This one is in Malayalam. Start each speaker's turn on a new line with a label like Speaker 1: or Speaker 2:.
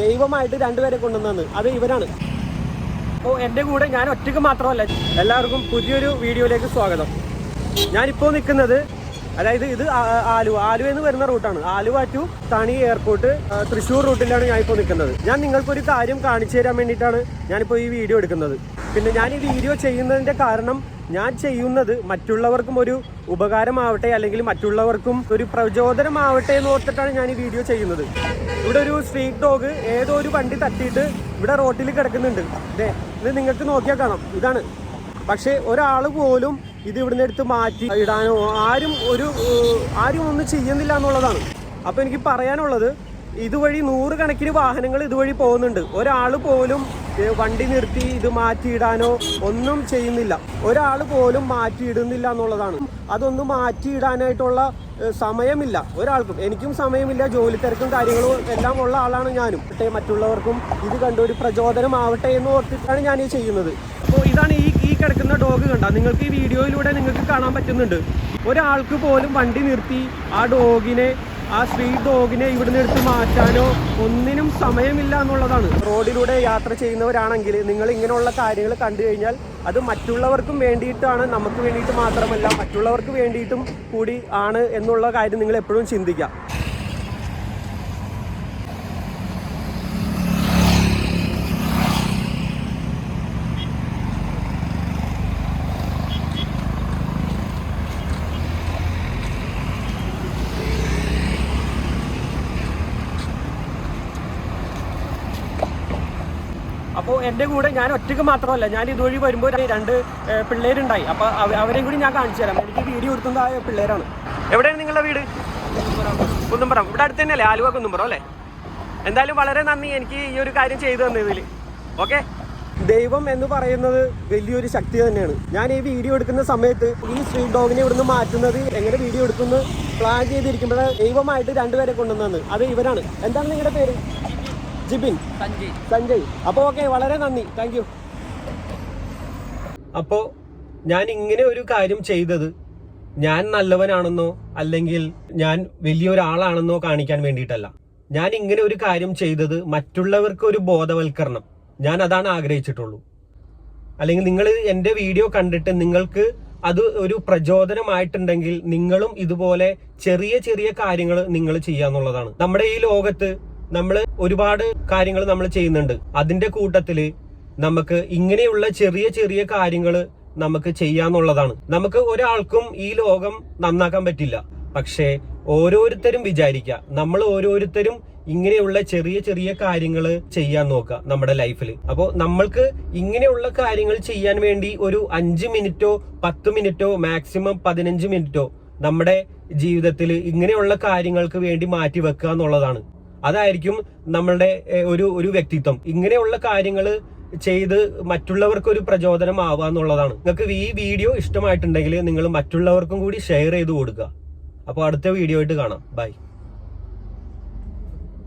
Speaker 1: ദൈവമായിട്ട് രണ്ടുപേരെ കൊണ്ടുവന്നത് അത് ഇവരാണ്. അപ്പോൾ എന്റെ കൂടെ ഞാൻ ഒറ്റയ്ക്ക് മാത്രമല്ല. എല്ലാവർക്കും പുതിയൊരു വീഡിയോയിലേക്ക് സ്വാഗതം. ഞാനിപ്പോൾ നിൽക്കുന്നത് അതായത് ഇത് ആലുവ. ആലുവ എന്ന് വരുന്ന റൂട്ടാണ് ആലുവ ടു തണി എയർപോർട്ട് തൃശ്ശൂർ റൂട്ടിലാണ് ഞാൻ ഇപ്പോൾ നിൽക്കുന്നത്. ഞാൻ നിങ്ങൾക്കൊരു കാര്യം കാണിച്ചു തരാൻ വേണ്ടിയിട്ടാണ് ഞാനിപ്പോൾ ഈ വീഡിയോ എടുക്കുന്നത്. പിന്നെ ഞാൻ ഈ വീഡിയോ ചെയ്യുന്നതിന്റെ കാരണം ഞാൻ ചെയ്യുന്നത് മറ്റുള്ളവർക്കും ഒരു ഉപകാരമാവട്ടെ അല്ലെങ്കിൽ മറ്റുള്ളവർക്കും ഒരു പ്രചോദനമാവട്ടെ എന്ന് ഓർത്തിട്ടാണ് ഞാൻ ഈ വീഡിയോ ചെയ്യുന്നത്. ഇവിടെ ഒരു സ്ട്രീറ്റ് ഡോഗ് ഏതോ ഒരു വണ്ടി തട്ടിയിട്ട് ഇവിടെ റോട്ടിൽ കിടക്കുന്നുണ്ട്. ദേ ഇത് നിങ്ങൾക്ക് നോക്കിയാൽ കാണാം. ഇതാണ്. പക്ഷേ ഒരാൾ പോലും ഇത് ഇവിടുന്ന് എടുത്ത് മാറ്റി ഇടാനോ ആരും ഒരു ആരും ഒന്നും ചെയ്യുന്നില്ല എന്നുള്ളതാണ്. അപ്പോൾ എനിക്ക് പറയാനുള്ളത് ഇതുവഴി നൂറുകണക്കിന് വാഹനങ്ങൾ ഇതുവഴി പോകുന്നുണ്ട്. ഒരാൾ പോലും വണ്ടി നിർത്തി ഇത് മാറ്റിയിടാനോ ഒന്നും ചെയ്യുന്നില്ല. ഒരാൾ പോലും മാറ്റിയിടുന്നില്ല എന്നുള്ളതാണ്. അതൊന്നും മാറ്റിയിടാനായിട്ടുള്ള സമയമില്ല ഒരാൾക്കും. എനിക്കും സമയമില്ല ജോലി തിരക്കും കാര്യങ്ങളും എല്ലാം ഉള്ള ആളാണ് ഞാനും. പക്ഷേ മറ്റുള്ളവർക്കും ഇത് കണ്ട് ഒരു പ്രചോദനമാവട്ടെ എന്ന് ഓർത്തിട്ടാണ് ഞാൻ ഈ ചെയ്യുന്നത്. അപ്പോൾ ഇതാണ് ഈ ഈ കിടക്കുന്ന ഡോഗ് കണ്ട? നിങ്ങൾക്ക് ഈ വീഡിയോയിലൂടെ നിങ്ങൾക്ക് കാണാൻ പറ്റുന്നുണ്ട്. ഒരാൾക്ക് പോലും വണ്ടി നിർത്തി ആ ഡോഗിനെ ആ സ്ട്രീറ്റ് ഡോഗിനെ ഇവിടുന്ന് എടുത്ത് മാറ്റാനോ ഒന്നിനും സമയമില്ല എന്നുള്ളതാണ്. റോഡിലൂടെ യാത്ര ചെയ്യുന്നവരാണെങ്കിൽ നിങ്ങൾ ഇങ്ങനെയുള്ള കാര്യങ്ങൾ കണ്ടു കഴിഞ്ഞാൽ അത് മറ്റുള്ളവർക്കും വേണ്ടിയിട്ടാണ് നമുക്ക് വേണ്ടിയിട്ട് മാത്രമല്ല മറ്റുള്ളവർക്ക് വേണ്ടിയിട്ടും കൂടി ആണ് എന്നുള്ള കാര്യം നിങ്ങൾ എപ്പോഴും ചിന്തിക്കുക. അപ്പോൾ എന്റെ കൂടെ ഞാൻ ഒറ്റയ്ക്ക് മാത്രമല്ല ഞാൻ ഇതുവഴി വരുമ്പോൾ രണ്ട് പിള്ളേരുണ്ടായി. അപ്പോൾ അവരെയും കൂടി ഞാൻ കാണിച്ചു തരാം. എനിക്ക് വീഡിയോ എടുക്കുന്ന ആ പിള്ളേരാണ്. എവിടെയാണ് നിങ്ങളുടെ വീട്? കുന്നുംപുറം. ഇവിടെ അടുത്ത് തന്നെയല്ലേ? ആലുവ കുന്നുംപുറം അല്ലേ? എന്തായാലും വളരെ നന്ദി. എനിക്ക് ഈ ഒരു കാര്യം ചെയ്തു തന്നതിൽ ഓക്കെ? ദൈവം എന്ന് പറയുന്നത് വലിയൊരു ശക്തി തന്നെയാണ്. ഞാൻ ഈ വീഡിയോ എടുക്കുന്ന സമയത്ത് ഈ സ്ട്രീറ്റ് ഡോഗിനെ ഇവിടുന്ന് മാറ്റുന്നത് എങ്ങനെ വീഡിയോ എടുക്കുന്നു പ്ലാൻ ചെയ്തിരിക്കുമ്പോൾ ദൈവമായിട്ട് രണ്ടുപേരെ കൊണ്ടുവന്നത്. അത് ഇവരാണ്. എന്താണ് നിങ്ങളുടെ പേര്? ജിബിൻ.
Speaker 2: സഞ്ജയ്.
Speaker 1: അപ്പൊ അപ്പോൾ ഓക്കെ വളരെ നന്ദി. താങ്ക് യു അപ്പോൾ ഞാൻ ഇങ്ങനെ ഒരു കാര്യം ചെയ്തത് ഞാൻ നല്ലവനാണെന്നോ അല്ലെങ്കിൽ ഞാൻ വലിയൊരാളാണെന്നോ കാണിക്കാൻ വേണ്ടിയിട്ടല്ല. ഞാൻ ഇങ്ങനെ ഒരു കാര്യം ചെയ്തത് മറ്റുള്ളവർക്ക് ഒരു ബോധവൽക്കരണം. ഞാൻ അതാണ് ആഗ്രഹിച്ചിട്ടുള്ളൂ. അല്ലെങ്കിൽ നിങ്ങൾ എന്റെ വീഡിയോ കണ്ടിട്ട് നിങ്ങൾക്ക് അത് ഒരു പ്രചോദനമായിട്ടുണ്ടെങ്കിൽ നിങ്ങളും ഇതുപോലെ ചെറിയ ചെറിയ കാര്യങ്ങൾ നിങ്ങൾ ചെയ്യാന്നുള്ളതാണ് നമ്മുടെ ഈ ലോകത്ത് നമ്മൾ ഒരുപാട് കാര്യങ്ങൾ നമ്മൾ ചെയ്യുന്നുണ്ട്. അതിന്റെ കൂട്ടത്തിൽ നമുക്ക് ഇങ്ങനെയുള്ള ചെറിയ ചെറിയ കാര്യങ്ങൾ നമുക്ക് ചെയ്യാന്നുള്ളതാണ്. നമുക്ക് ഒരാൾക്കും ഈ ലോകം നന്നാക്കാൻ പറ്റില്ല. പക്ഷേ ഓരോരുത്തരും വിചാരിക്കുക നമ്മൾ ഓരോരുത്തരും ഇങ്ങനെയുള്ള ചെറിയ ചെറിയ കാര്യങ്ങൾ ചെയ്യാൻ നോക്കുക നമ്മുടെ ലൈഫിൽ അപ്പോൾ നമ്മൾക്ക് ഇങ്ങനെയുള്ള കാര്യങ്ങൾ ചെയ്യാൻ വേണ്ടി ഒരു അഞ്ച് മിനിറ്റോ പത്ത് മിനിറ്റോ മാക്സിമം പതിനഞ്ച് മിനിറ്റോ നമ്മുടെ ജീവിതത്തിൽ ഇങ്ങനെയുള്ള കാര്യങ്ങൾക്ക് വേണ്ടി മാറ്റി വെക്കുക എന്നുള്ളതാണ് അതായിരിക്കും നമ്മളുടെ ഒരു ഒരു വ്യക്തിത്വം. ഇങ്ങനെയുള്ള കാര്യങ്ങൾ ചെയ്ത് മറ്റുള്ളവർക്ക് ഒരു പ്രചോദനമാവുക എന്നുള്ളതാണ്. നിങ്ങൾക്ക് ഈ വീഡിയോ ഇഷ്ടമായിട്ടുണ്ടെങ്കിൽ നിങ്ങൾ മറ്റുള്ളവർക്കും കൂടി ഷെയർ ചെയ്ത് കൊടുക്കുക. അപ്പോൾ അടുത്ത വീഡിയോ ആയിട്ട് കാണാം. ബൈ.